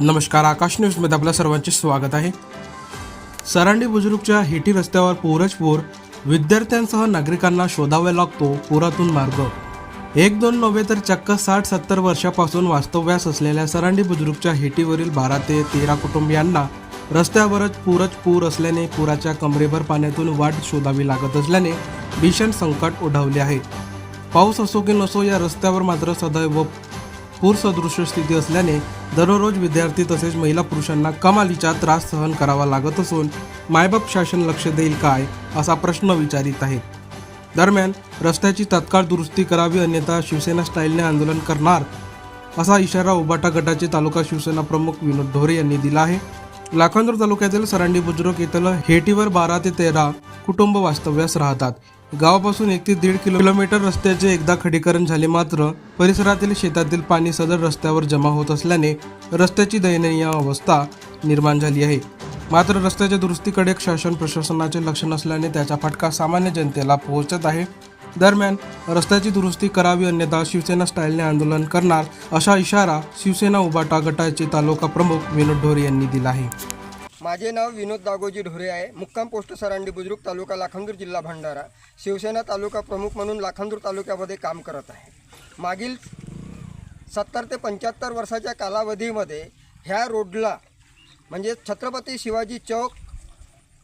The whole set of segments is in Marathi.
नमस्कार आकाश न्यूजमध्ये आपल्या सर्वांचे स्वागत आहे. सरांडी बुजुर्गच्या हेटी रस्त्यावर पूरच पोर विद्यार्थ्यांसह नागरिकांना शोधावा लागतो पुरातून मार्ग. एक दोन नव्हे तर चक्क साठ सत्तर वर्षापासून वास्तव्यास असलेल्या सरांडी बुजुर्गच्या हेटीवरील बारा ते तेरा कुटुंबियांना रस्त्यावरच पूरच पूर असल्याने पुराच्या कमरेभर पाण्यातून वाट शोधावी लागत असल्याने भीषण संकट ओढवले आहे. पाऊस असो की नसो या रस्त्यावर मात्र सदैव पूरसदृश्य स्थिती असल्याने दररोज विद्यार्थी तसेच महिला पुरुषांना कमालीचा त्रास सहन करावा लागत असून मायबाप शासन लक्ष देईल काय असा प्रश्न विचारित आहे दरम्यान रस्त्याची तत्काळ दुरुस्ती करावी अन्यथा शिवसेना स्टाईलने आंदोलन करणार असा इशारा उबाटा गटाचे तालुका शिवसेना प्रमुख विनोद ढोरे यांनी दिला आहे. लाखांदूर तालुक्यातील सरांडी बुजुर्ग येथील हेटीवर बारा ते तेरा कुटुंब वास्तव्यास राहतात. गावापासून एक ते दीड किलोमीटर रस्त्याचे एकदा खडीकरण झाले मात्र परिसरातील शेतातील पाणी सदर रस्त्यावर जमा होत असल्याने रस्त्याची दयनीय अवस्था निर्माण झाली आहे. मात्र रस्त्याच्या दुरुस्तीकडे शासन प्रशासनाचे लक्ष नसल्याने त्याचा फटका सामान्य जनतेला पोहोचत आहे. दरम्यान रस्त्याची दुरुस्ती करावी अन्यथा शिवसेना स्टाईलने आंदोलन करणार असा इशारा शिवसेना उबाटा गटाचे तालुका प्रमुख विनोद ढोरे यांनी दिला आहे. माझे नाव विनोद दागोजी ढोरे आहे. मुक्काम पोस्ट सरांडी बुजुर्ग तालुका लाखांदूर जिल्हा भंडारा. शिवसेना तालुका प्रमुख म्हणून लाखांदूर तालुक्यामध्ये काम करत आहे. मागील सत्तर ते पंच्याहत्तर वर्षाच्या कालावधीमध्ये ह्या रोडला म्हणजे छत्रपती शिवाजी चौक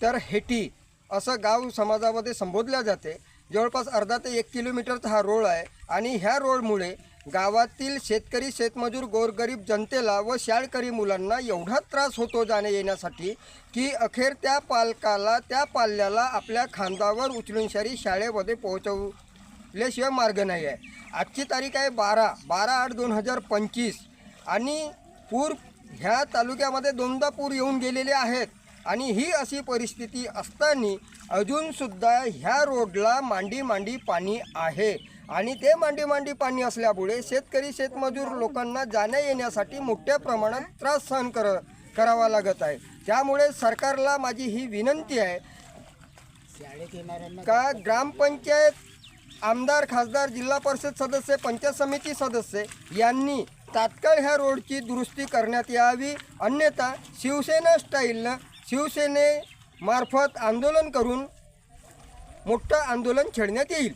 तर हेटी असं गाव समाजामध्ये संबोधल्या जाते. जवळपास अर्धा ते एक किलोमीटरचा हा रोड आहे आणि ह्या रोडमुळे गावातील शेतकरी शेतमजूर गोरगरीब जनतेला व शाळकरी मुलांना एवढा त्रास होतो जाण्या येण्यासाठी की अखेर त्या पालकाला त्या पाल्याला आपल्या खांदावर उचलून शारी शाळेमध्ये पोहोचवल्याशिवाय मार्ग नाही आहे. आजची तारीख आहे बारा बारा आठ दोन हजार पंचवीस. आणि पूर ह्या तालुक्यामध्ये दोनदा पूर येऊन गेलेले आहेत. आणि ही अशी परिस्थिती असताना अजूनसुद्धा ह्या रोडला मांडी मांडी पाणी आहे. आणि ते मांडी मांडी पाणी असल्यामुळे शेतकरी शेतमजूर लोकांना जाण्या येण्यासाठी मोठ्या प्रमाणात त्रास सहन कर करावा लागत आहे. त्यामुळे सरकारला माझी ही विनंती आहे का ग्रामपंचायत आमदार खासदार जिल्हा परिषद सदस्य पंचायत समिती सदस्य यांनी तात्काळ ह्या रोडची दुरुस्ती करण्यात यावी. अन्यथा शिवसेना स्टाईलनं शिवसेनेमार्फत आंदोलन करून मोठं आंदोलन छेडण्यात येईल.